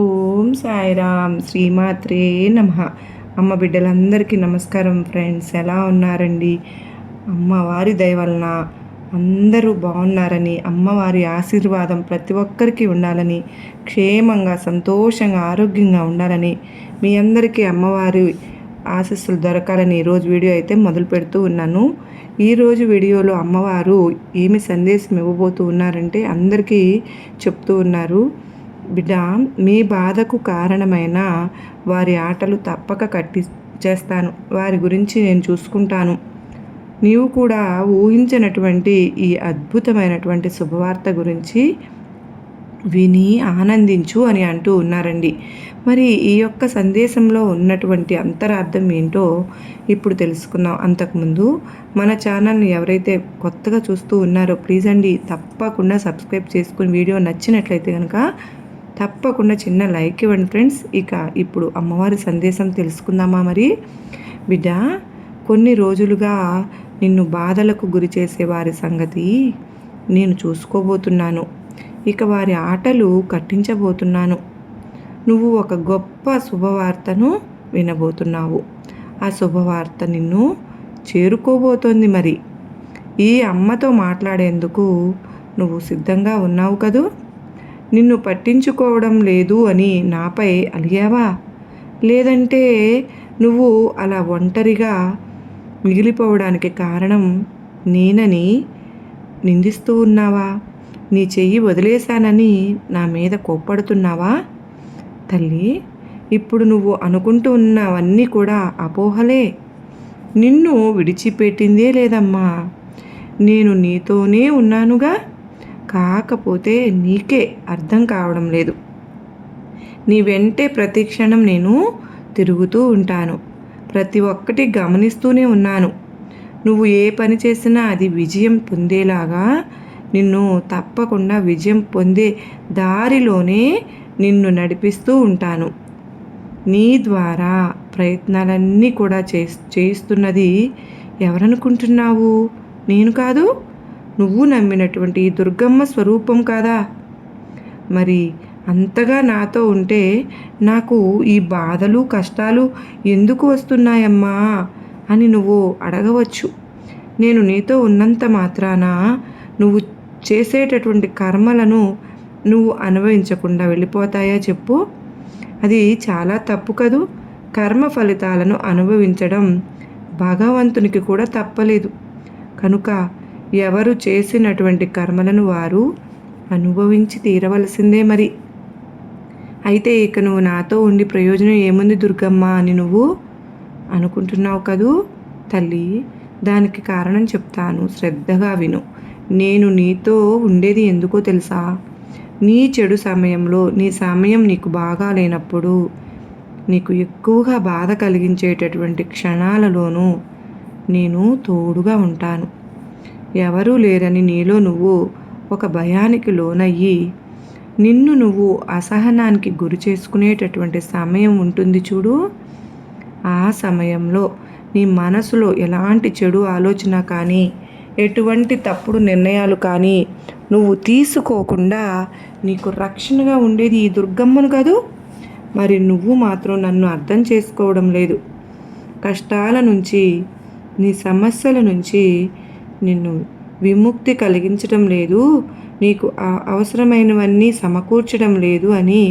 ఓం సాయిరామ్ శ్రీమాత్రే నమ. అమ్మ బిడ్డలందరికీ నమస్కారం ఫ్రెండ్స్ ఎలా ఉన్నారండి? అమ్మవారి దయవలన అందరూ బాగున్నారని అమ్మవారి ఆశీర్వాదం ప్రతి ఒక్కరికి ఉండాలని క్షేమంగా సంతోషంగా ఆరోగ్యంగా ఉండాలని మీ అందరికీ అమ్మవారి ఆశస్సులు దొరకాలని ఈరోజు వీడియో అయితే మొదలు పెడుతూ ఉన్నాను. ఈరోజు వీడియోలో అమ్మవారు ఏమి సందేశం ఇవ్వబోతూ ఉన్నారంటే అందరికీ చెప్తూ ఉన్నారు. బిడ్డ మీ బాధకు కారణమైన వారి ఆటలు తప్పక కట్టి చేస్తాను వారి గురించి నేను చూసుకుంటాను. నీవు కూడా ఊహించినటువంటి ఈ అద్భుతమైనటువంటి శుభవార్త గురించి విని ఆనందించు అని అంటూ ఉన్నారండి. మరి ఈ యొక్క సందేశంలో ఉన్నటువంటి అంతరార్థం ఏంటో ఇప్పుడు తెలుసుకుందాం. అంతకుముందు మన ఛానల్ని ఎవరైతే కొత్తగా చూస్తూ ఉన్నారో ప్లీజ్ అండి తప్పకుండా సబ్స్క్రైబ్ చేసుకుని వీడియో నచ్చినట్లయితే కనుక తప్పకుండా చిన్న లైక్ ఇవ్వండి ఫ్రెండ్స్. ఇక ఇప్పుడు అమ్మవారి సందేశం తెలుసుకుందామా మరి? బిడ్డ కొన్ని రోజులుగా నిన్ను బాధలకు గురి చేసే వారి సంగతి నేను చూసుకోబోతున్నాను. ఇక వారి ఆటలు కట్టించబోతున్నాను. నువ్వు ఒక గొప్ప శుభవార్తను వినబోతున్నావు. ఆ శుభవార్త నిన్ను చేరుకోబోతోంది మరి. ఈ అమ్మతో మాట్లాడేందుకు నువ్వు సిద్ధంగా ఉన్నావు కదూ? నిన్ను పట్టించుకోవడం లేదు అని నాపై అలిగావా? లేదంటే నువ్వు అలా ఒంటరిగా మిగిలిపోవడానికి కారణం నేనని నిందిస్తూ ఉన్నావా? నీ చెయ్యి వదిలేశానని నా మీద కోప్పడుతున్నావా? తల్లి ఇప్పుడు నువ్వు అనుకుంటూ ఉన్నవన్నీ కూడా అపోహలే. నిన్ను విడిచిపెట్టిందే లేదమ్మా. నేను నీతోనే ఉన్నానుగా. కాకపోతే నీకే అర్థం కావడం లేదు. నీ వెంటే ప్రతి క్షణం నేను తిరుగుతూ ఉంటాను. ప్రతి ఒక్కటి గమనిస్తూనే ఉన్నాను. నువ్వు ఏ పని చేసినా అది విజయం పొందేలాగా నిన్ను తప్పకుండా విజయం పొందే దారిలోనే నిన్ను నడిపిస్తూ ఉంటాను. నీ ద్వారా ప్రయత్నాలన్నీ కూడా చేయిస్తున్నది ఎవరనుకుంటున్నావు? నేను కాదు? నువ్వు నమ్మినటువంటి దుర్గమ్మ స్వరూపం కాదా? మరి అంతగా నాతో ఉంటే నాకు ఈ బాధలు కష్టాలు ఎందుకు వస్తున్నాయమ్మా అని నువ్వు అడగవచ్చు. నేను నీతో ఉన్నంత మాత్రాన నువ్వు చేసేటటువంటి కర్మలను నువ్వు అనుభవించకుండా వెళ్ళిపోతాయా చెప్పు. అది చాలా తప్పు కదూ. కర్మ ఫలితాలను అనుభవించడం భగవంతునికి కూడా తప్పలేదు. కనుక ఎవరు చేసినటువంటి కర్మలను వారు అనుభవించి తీరవలసిందే మరి. అయితే ఇక నువ్వు నాతో ఉండి ప్రయోజనం ఏముంది దుర్గమ్మ అని నువ్వు అనుకుంటున్నావు కదూ? తల్లి దానికి కారణం చెప్తాను. శ్రద్ధగా విను. నేను నీతో ఉండేది ఎందుకో తెలుసా? నీ చెడు సమయంలో నీ సమయం నీకు బాగా లేనప్పుడు నీకు ఎక్కువగా బాధ కలిగించేటటువంటి క్షణాలలోనూ నేను తోడుగా ఉంటాను. ఎవరూ లేరని నీలో నువ్వు ఒక భయానికి లోనయ్యి నిన్ను నువ్వు అసహనానికి గురి చేసుకునేటటువంటి సమయం ఉంటుంది చూడు. ఆ సమయంలో నీ మనసులో ఎలాంటి చెడు ఆలోచన కానీ ఎటువంటి తప్పుడు నిర్ణయాలు కానీ నువ్వు తీసుకోకుండా నీకు రక్షణగా ఉండేది ఈ దుర్గమ్మను కాదు. మరి నువ్వు మాత్రం నన్ను అర్థం చేసుకోవడం లేదు. కష్టాల నుంచి నీ సమస్యల నుంచి నిన్ను విముక్తి కలిగించడం లేదు నీకు అవసరమైనవన్నీ సమకూర్చడం లేదు అని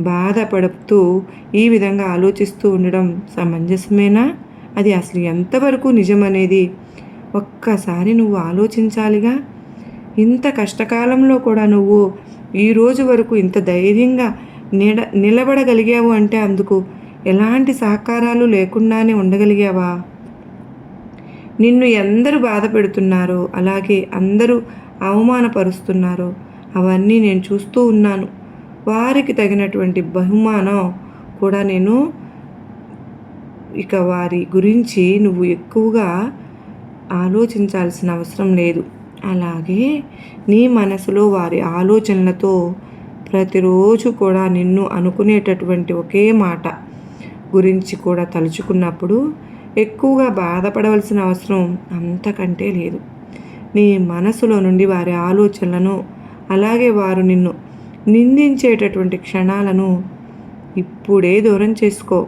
బాధపడుతూ ఈ విధంగా ఆలోచిస్తూ ఉండడం సమంజసమేనా? అది అసలు ఎంతవరకు నిజమనేది ఒక్కసారి నువ్వు ఆలోచించాలిగా? ఇంత కష్టకాలంలో కూడా నువ్వు ఈ రోజు వరకు ఇంత ధైర్యంగా నిడ నిలబడగలిగావు అంటే అందుకు ఎలాంటి సహకారాలు లేకుండానే ఉండగలిగావా? నిన్ను ఎందరు బాధ పెడుతున్నారో అలాగే అందరూ అవమానపరుస్తున్నారో అవన్నీ నేను చూస్తూ ఉన్నాను. వారికి తగినటువంటి బహుమానం కూడా నేను ఇక వారి గురించి నువ్వు ఎక్కువగా ఆలోచించాల్సిన అవసరం లేదు. అలాగే నీ మనసులో వారి ఆలోచనలతో ప్రతిరోజు కూడా నిన్ను అనుకునేటటువంటి ఒకే మాట గురించి కూడా తలుచుకున్నప్పుడు ఎక్కువగా బాధపడవలసిన అవసరం అంతకంటే లేదు. నీ మనసులో నుండి వారి ఆలోచనలను అలాగే వారు నిన్ను నిందించేటటువంటి క్షణాలను ఇప్పుడే దూరం చేసుకో.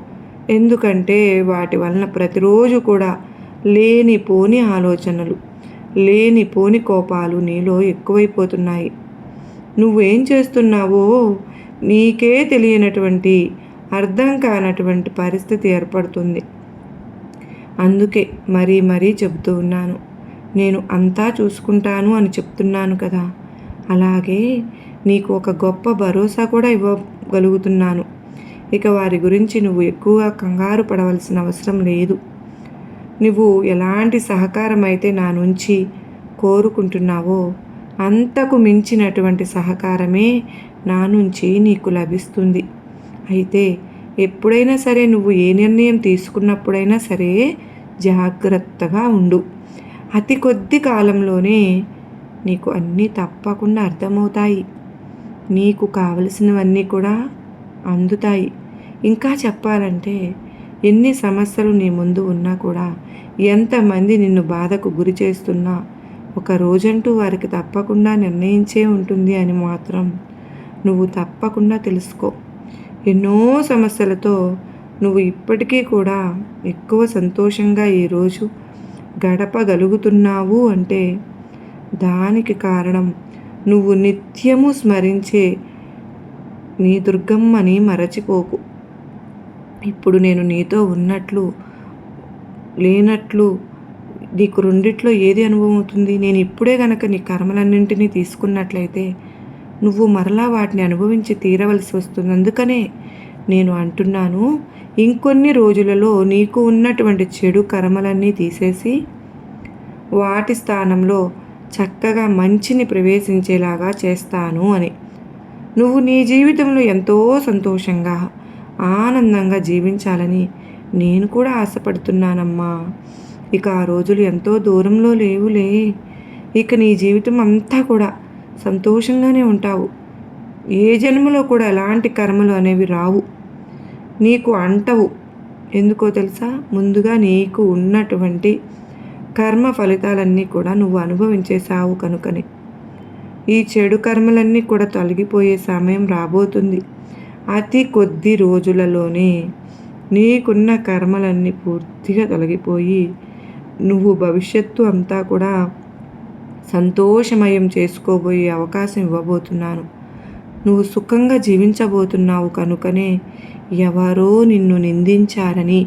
ఎందుకంటే వాటి వలన ప్రతిరోజు కూడా లేనిపోని ఆలోచనలు లేనిపోని కోపాలు నీలో ఎక్కువైపోతున్నాయి. నువ్వేం చేస్తున్నావో నీకే తెలియనటువంటి అర్థం కానటువంటి పరిస్థితి ఏర్పడుతుంది. అందుకే మరీ మరీ చెబుతూ ఉన్నాను. నేను అంతా చూసుకుంటాను అని చెప్తున్నాను కదా. అలాగే నీకు ఒక గొప్ప భరోసా కూడా ఇవ్వగలుగుతున్నాను. ఇక వారి గురించి నువ్వు ఎక్కువగా కంగారు పడవలసిన అవసరం లేదు. నువ్వు ఎలాంటి సహకారం అయితే నా నుంచి కోరుకుంటున్నావో అంతకు మించినటువంటి సహకారమే నా నుంచి నీకు లభిస్తుంది. అయితే ఎప్పుడైనా సరే నువ్వు ఏ నిర్ణయం తీసుకున్నప్పుడైనా సరే జాగ్రత్తగా ఉండు. అతి కొద్ది కాలంలోనే నీకు అన్నీ తప్పకుండా అర్థమవుతాయి. నీకు కావలసినవన్నీ కూడా అందుతాయి. ఇంకా చెప్పాలంటే ఎన్ని సమస్యలు నీ ముందు ఉన్నా కూడా ఎంతమంది నిన్ను బాధకు గురి చేస్తున్నా ఒక రోజంటూ వారికి తప్పకుండా నిర్ణయించే ఉంటుంది అని మాత్రం నువ్వు తప్పకుండా తెలుసుకో. ఎన్నో సమస్యలతో నువ్వు ఇప్పటికీ కూడా ఎక్కువ సంతోషంగా ఈరోజు గడపగలుగుతున్నావు అంటే దానికి కారణం నువ్వు నిత్యము స్మరించే నీ దుర్గమ్మని మరచిపోకు. ఇప్పుడు నేను నీతో ఉన్నట్లు లేనట్లు నీకు రెండిట్లో ఏది అనుభవం అవుతుంది? నేను ఇప్పుడే గనక నీ కర్మలన్నింటినీ తీసుకున్నట్లయితే నువ్వు మరలా వాటిని అనుభవించి తీరవలసి వస్తుంది. అందుకనే నేను అంటున్నాను ఇంకొన్ని రోజులలో నీకు ఉన్నటువంటి చెడు కర్మలన్నీ తీసేసి వాటి స్థానంలో చక్కగా మంచిని ప్రవేశించేలాగా చేస్తాను అని. నువ్వు నీ జీవితంలో ఎంతో సంతోషంగా ఆనందంగా జీవించాలని నేను కూడా ఆశపడుతున్నానమ్మా. ఇక ఆ రోజులు ఎంతో దూరంలో లేవులే. ఇక నీ జీవితం అంతా కూడా సంతోషంగానే ఉంటావు. ఏ జన్మలో కూడా ఎలాంటి కర్మలు అనేవి రావు. నీకు అంటవు. ఎందుకో తెలుసా? ముందుగా నీకు ఉన్నటువంటి కర్మ ఫలితాలన్నీ కూడా నువ్వు అనుభవించేసావు కనుకనే. ఈ చెడు కర్మలన్నీ కూడా తొలగిపోయే సమయం రాబోతుంది. అతి కొద్ది రోజులలోనే నీకున్న కర్మలన్నీ పూర్తిగా తొలగిపోయి నువ్వు భవిష్యత్తు అంతా కూడా సంతోషమయం చేసుకోబోయే అవకాశం ఇవ్వబోతున్నాను. నువ్వు సుఖంగా జీవించబోతున్నావు కనుకనే ఎవరో నిన్ను నిందించారని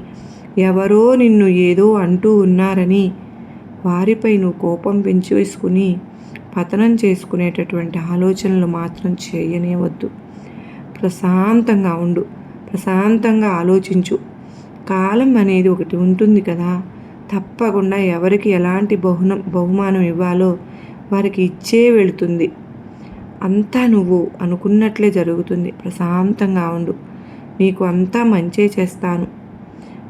ఎవరో నిన్ను ఏదో అంటూ ఉన్నారని వారిపై నువ్వు కోపం పెంచేసుకుని పతనం చేసుకునేటటువంటి ఆలోచనలు మాత్రం చేయనేవద్దు ప్రశాంతంగా ఉండు ప్రశాంతంగా ఆలోచించు. కాలం అనేది ఒకటి ఉంటుంది కదా. తప్పకుండా ఎవరికి ఎలాంటి బహునం బహుమానం ఇవ్వాలో వారికి ఇచ్చే వెళుతుంది. అంతా నువ్వు అనుకున్నట్లే జరుగుతుంది. ప్రశాంతంగా ఉండు. నీకు అంతా మంచే చేస్తాను.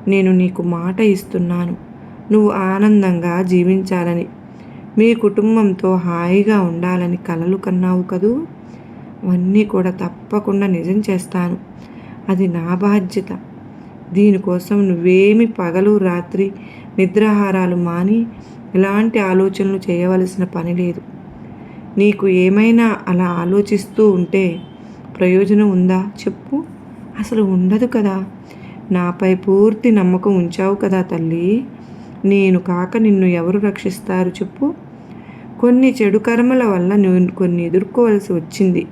నేను నీకు మాట ఇస్తున్నాను. నువ్వు ఆనందంగా జీవించాలని. మీ కుటుంబంతో హాయిగా ఉండాలని కలలు కన్నావు కదూ? అవన్నీ కూడా తప్పకుండా నిజం చేస్తాను. అది నా బాధ్యత. దీనికోసం నువ్వేమి పగలు రాత్రి నిద్రాహారాలు మాని ఎలాంటి ఆలోచనలు చేయవలసిన పని లేదు. నీకు ఏమైనా అలా ఆలోచిస్తూ ఉంటే ప్రయోజనం ఉందా? చెప్పు. అసలు ఉండదు కదా. నాపై పూర్తి నమ్మకం ఉంచావు కదా తల్లి. నేను కాక నిన్ను ఎవరు రక్షిస్తారు చెప్పు. కొన్ని చెడు కర్మల వల్ల నేను కొన్ని ఎదుర్కోవలసి వచ్చింది.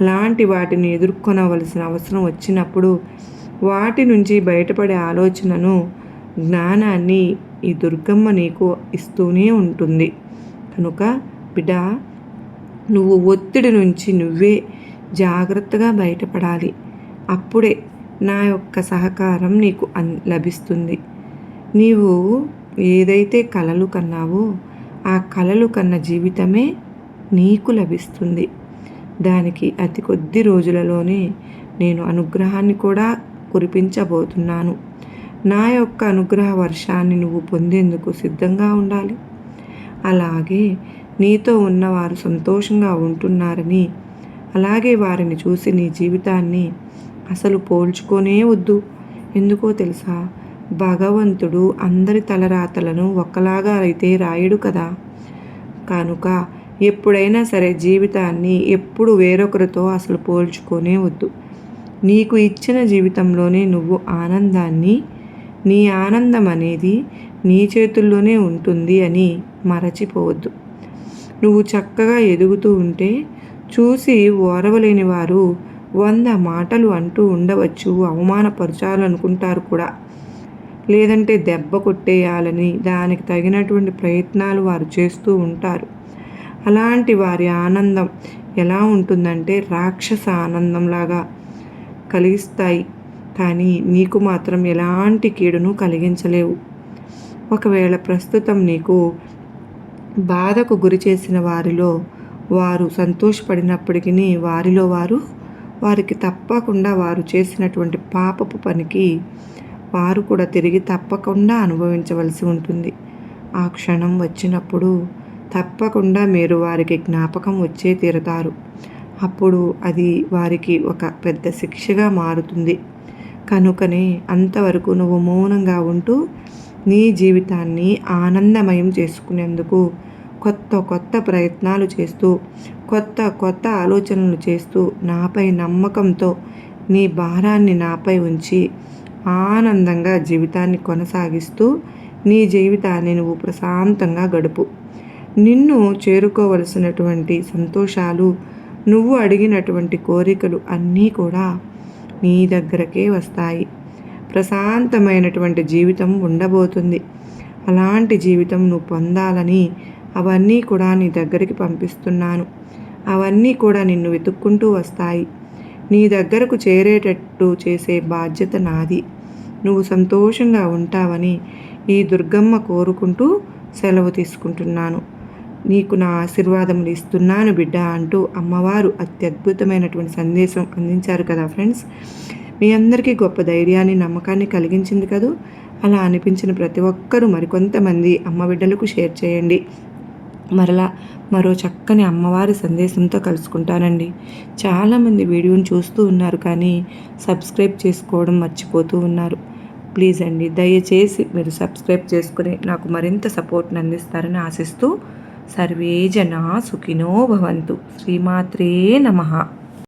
అలాంటి వాటిని ఎదుర్కొనవలసిన అవసరం వచ్చినప్పుడు వాటి నుంచి బయటపడే ఆలోచనను జ్ఞానాన్ని ఈ దుర్గమ్మ నీకు ఇస్తూనే ఉంటుంది. కనుక బిడ్డ నువ్వు ఒత్తిడి నుంచి నువ్వే జాగ్రత్తగా బయటపడాలి. అప్పుడే నా యొక్క సహకారం నీకు అన్ లభిస్తుంది. నీవు ఏదైతే కలలు కన్నావో ఆ కలలు కన్న జీవితమే నీకు లభిస్తుంది. దానికి అతి కొద్ది రోజులలోనే నేను అనుగ్రహాన్ని కూడా కురిపించబోతున్నాను. నా యొక్క అనుగ్రహ వర్షాన్ని నువ్వు పొందేందుకు సిద్ధంగా ఉండాలి. అలాగే నీతో ఉన్నవారు సంతోషంగా ఉంటున్నారని అలాగే వారిని చూసి నీ జీవితాన్ని అసలు పోల్చుకోనే వద్దు. ఎందుకో తెలుసా? భగవంతుడు అందరి తలరాతలను ఒక్కలాగా అయితే రాయడు కదా. కనుక ఎప్పుడైనా సరే జీవితాన్ని ఎప్పుడు వేరొకరితో అసలు పోల్చుకోనే వద్దు. నీకు ఇచ్చిన జీవితంలోనే నువ్వు ఆనందాన్ని నీ ఆనందం అనేది నీ చేతుల్లోనే ఉంటుంది అని మరచిపోవద్దు. నువ్వు చక్కగా ఎదుగుతూ ఉంటే చూసి ఓరవలేని వారు వంద మాటలు అంటూ ఉండవచ్చు అవమానపరచాలనుకుంటారు కూడా. లేదంటే దెబ్బ కొట్టేయాలని దానికి తగినటువంటి ప్రయత్నాలు వారు చేస్తూ ఉంటారు. అలాంటి వారి ఆనందం ఎలా ఉంటుందంటే రాక్షస ఆనందంలాగా కలిగిస్తాయి. కానీ నీకు మాత్రం ఎలాంటి కీడును కలిగించలేవు. ఒకవేళ ప్రస్తుతం నీకు బాధకు గురి చేసిన వారిలో వారు సంతోషపడినప్పటికీ వారిలో వారు వారికి తప్పకుండా వారు చేసినటువంటి పాపపు పనికి వారు కూడా తిరిగి తప్పకుండా అనుభవించవలసి ఉంటుంది. ఆ క్షణం వచ్చినప్పుడు తప్పకుండా మీరు వారికి జ్ఞాపకం వచ్చే తీరుతారు. అప్పుడు అది వారికి ఒక పెద్ద శిక్షగా మారుతుంది. కనుకనే అంతవరకు నువ్వు మౌనంగా ఉంటూ నీ జీవితాన్ని ఆనందమయం చేసుకునేందుకు కొత్త కొత్త ప్రయత్నాలు చేస్తూ కొత్త కొత్త ఆలోచనలు చేస్తూ నాపై నమ్మకంతో నీ భారాన్ని నాపై ఉంచి ఆనందంగా జీవితాన్ని కొనసాగిస్తూ నీ జీవితాన్ని నువ్వు ప్రశాంతంగా గడుపు. నిన్ను చేరుకోవలసినటువంటి సంతోషాలు నువ్వు అడిగినటువంటి కోరికలు అన్నీ కూడా నీ దగ్గరకే వస్తాయి. ప్రశాంతమైనటువంటి జీవితం ఉండబోతుంది. అలాంటి జీవితం నువ్వు పొందాలని అవన్నీ కూడా నీ దగ్గరికి పంపిస్తున్నాను. అవన్నీ కూడా నిన్ను వెతుక్కుంటూ వస్తాయి. నీ దగ్గరకు చేరేటట్టు చేసే బాధ్యత నాది. నువ్వు సంతోషంగా ఉంటావని ఈ దుర్గమ్మ కోరుకుంటూ సెలవు తీసుకుంటున్నాను. నీకు నా ఆశీర్వాదములు ఇస్తున్నాను బిడ్డ అంటూ అమ్మవారు అత్యద్భుతమైనటువంటి సందేశం అందించారు కదా ఫ్రెండ్స్. మీ అందరికీ గొప్ప ధైర్యాన్ని నమ్మకాన్ని కలిగించింది కదూ? అలా అనిపించిన ప్రతి ఒక్కరూ మరికొంతమంది అమ్మ బిడ్డలకు షేర్ చేయండి. మరలా మరో చక్కని అమ్మవారి సందేశంతో కలుసుకుంటానండి. చాలామంది వీడియోని చూస్తూ ఉన్నారు కానీ సబ్స్క్రైబ్ చేసుకోవడం మర్చిపోతూ ఉన్నారు. ప్లీజ్ అండి దయచేసి మీరు సబ్స్క్రైబ్ చేసుకుని నాకు మరింత సపోర్ట్ని అందిస్తారని ఆశిస్తూ సర్వే జనా సుఖినో భవంతు. శ్రీమాత్రే నమ.